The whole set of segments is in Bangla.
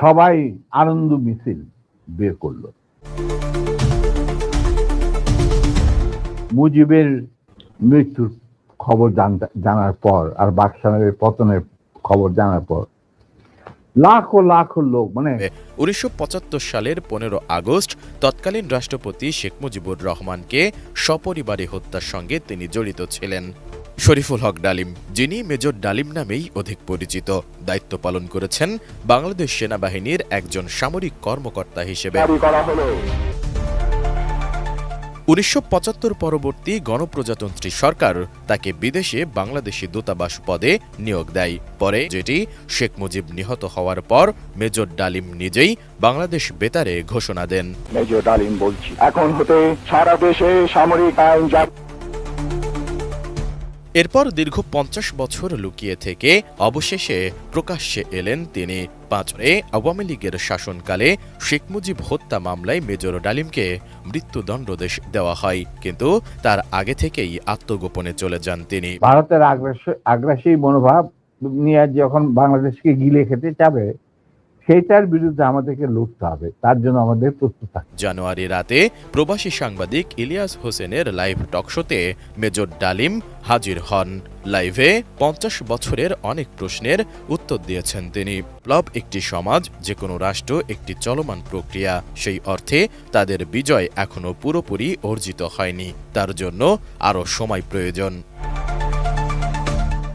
সবাই আনন্দ মিছিল বের করল। মুজিবের মৃত্যুর খবর জানার পর আর বাকশালের পতনের খবর জানার পর লাখো লাখো লোক মানে উনিশশো পঁচাত্তর সালের পনেরো আগস্ট তৎকালীন রাষ্ট্রপতি শেখ মুজিবুর রহমানকে সপরিবারে হত্যার সঙ্গে তিনি জড়িত ছিলেন। শরীফুল হক ডালিম যিনি মেজর ডালিম নামেই অধিক পরিচিত দায়িত্ব পালন করেছেন বাংলাদেশ সেনাবাহিনীর একজন সামরিক কর্মকর্তা হিসেবে। উনিশশো পরবর্তী গণপ্রজাতন্ত্রী সরকার তাকে বিদেশে বাংলাদেশি দূতাবাস পদে নিয়োগ দেয়। পরে যেটি শেখ মুজিব নিহত হওয়ার পর মেজর ডালিম নিজেই বাংলাদেশ বেতারে ঘোষণা দেন। মেজর ডালিম বলছি এখন হতে সারা দেশে সামরিক আইন এরপর দীর্ঘ পঞ্চাশ বছর লুকিয়ে থেকে অবশেষে প্রকাশ্যে এলেন তিনি পাঁচরে আওয়ামী লীগের শাসনকালে শেখ মুজিব হত্যা মামলায় মেজর ডালিমকে মৃত্যুদণ্ডদেশ দেওয়া হয়। কিন্তু তার আগে থেকেই আত্মগোপনে চলে যান তিনি। ভারতের আগ্রাস- আগ্রাসী মনোভাব নিয়ে যখন বাংলাদেশকে গিলে খেতে চাবে সেইটার বিরুদ্ধে আমাদেরকে লড়তে হবে। তার জন্য আমাদের প্রস্তুত থাকতে। জানুয়ারি রাতে প্রবাসী সাংবাদিক ইলিয়াস হোসেনের লাইভ টকশোতে মেজর ডালিম হাজির হন। লাইভে পঞ্চাশ বছরের অনেক প্রশ্নের উত্তর দিয়েছেন তিনি। প্লব একটি সমাজ যে কোনো রাষ্ট্র একটি চলমান প্রক্রিয়া। সেই অর্থে তাদের বিজয় এখনও পুরোপুরি অর্জিত হয়নি। তার জন্য আরও সময় প্রয়োজন।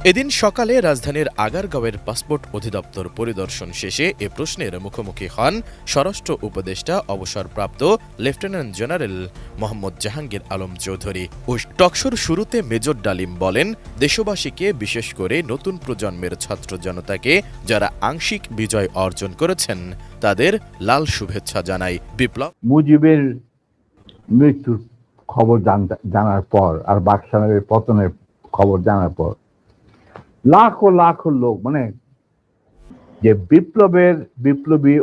এদিন সকালে রাজধানীর আগারগাঁওয়ের পাসপোর্ট অধিদপ্তর পরিদর্শন শেষে এ প্রশ্নের মুখোমুখি হন স্বরাষ্ট্র উপদেষ্টা অবসরপ্রাপ্ত লেফটেন্যান্ট জেনারেল মোহাম্মদ জাহাঙ্গীর আলম চৌধুরী। ও টকশোর শুরুতে মেজর ডালিম বলেন, দেশবাসীকে বিশেষ করে নতুন প্রজন্মের ছাত্র জনতাকে যারা আংশিক বিজয় অর্জন করেছেন, তাদের লাল শুভেচ্ছা জানাই। বিপ্লব মুজিবের মৃত্যুর খবর জানার পর, আর বাকশালের পতনের খবর জানার পর লাখো লাখো লোক মানে যে বিপ্লবের, বিপ্লবী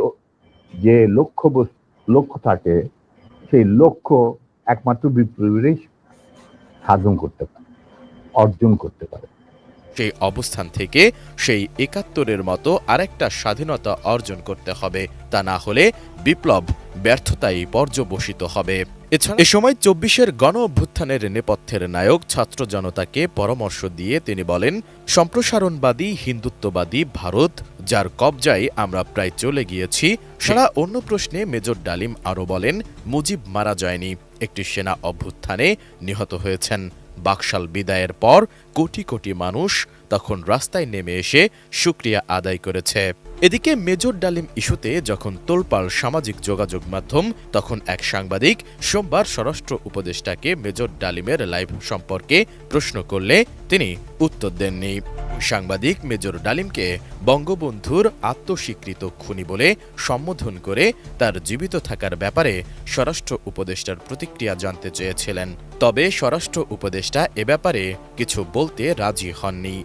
যে লক্ষ্য লক্ষ্য থাকে, সেই লক্ষ্য একমাত্র বিপ্লবীরাই সাধন করতে পারে, অর্জন করতে পারে। সেই অবস্থান থেকে সেই একাত্তরের মতো আরেকটা স্বাধীনতা অর্জন করতে হবে, তা না হলে বিপ্লব ব্যর্থতায় পর্যবসিত হবে। এছাড়া এ সময় চব্বিশের গণ অভ্যুত্থানের নেপথ্যের নায়ক ছাত্র জনতাকে পরামর্শ দিয়ে তিনি বলেন, সম্প্রসারণবাদী, হিন্দুত্ববাদী ভারত, যার কবজায় আমরা প্রায় চলে গিয়েছি সারা অন্য প্রশ্নে মেজর ডালিম আরও বলেন, মুজিব মারা যায়নি, একটি সেনা অভ্যুত্থানে নিহত হয়েছেন। বাকশাল বিদায়ের পর কোটি কোটি মানুষ তখন রাস্তায় নেমে এসে সুক্রিয়া আদায় করেছে। এদিকে মেজর ডালিম ইস্যুতে যখন তোলপাল সামাজিক যোগাযোগ মাধ্যম, তখন এক সাংবাদিক সোমবার স্বরাষ্ট্র উপদেষ্টাকে মেজর ডালিমের লাইভ সম্পর্কে প্রশ্ন করলে তিনি উত্তর দেননি। সাংবাদিক মেজর ডালিমকে বঙ্গবন্ধুর আত্মস্বীকৃত খুনি বলে সম্বোধন করে তার জীবিত থাকার ব্যাপারে স্বরাষ্ট্র উপদেষ্টার প্রতিক্রিয়া জানতে চেয়েছিলেন। তবে স্বরাষ্ট্র উপদেষ্টা এ ব্যাপারে কিছু বলতে রাজি হননি।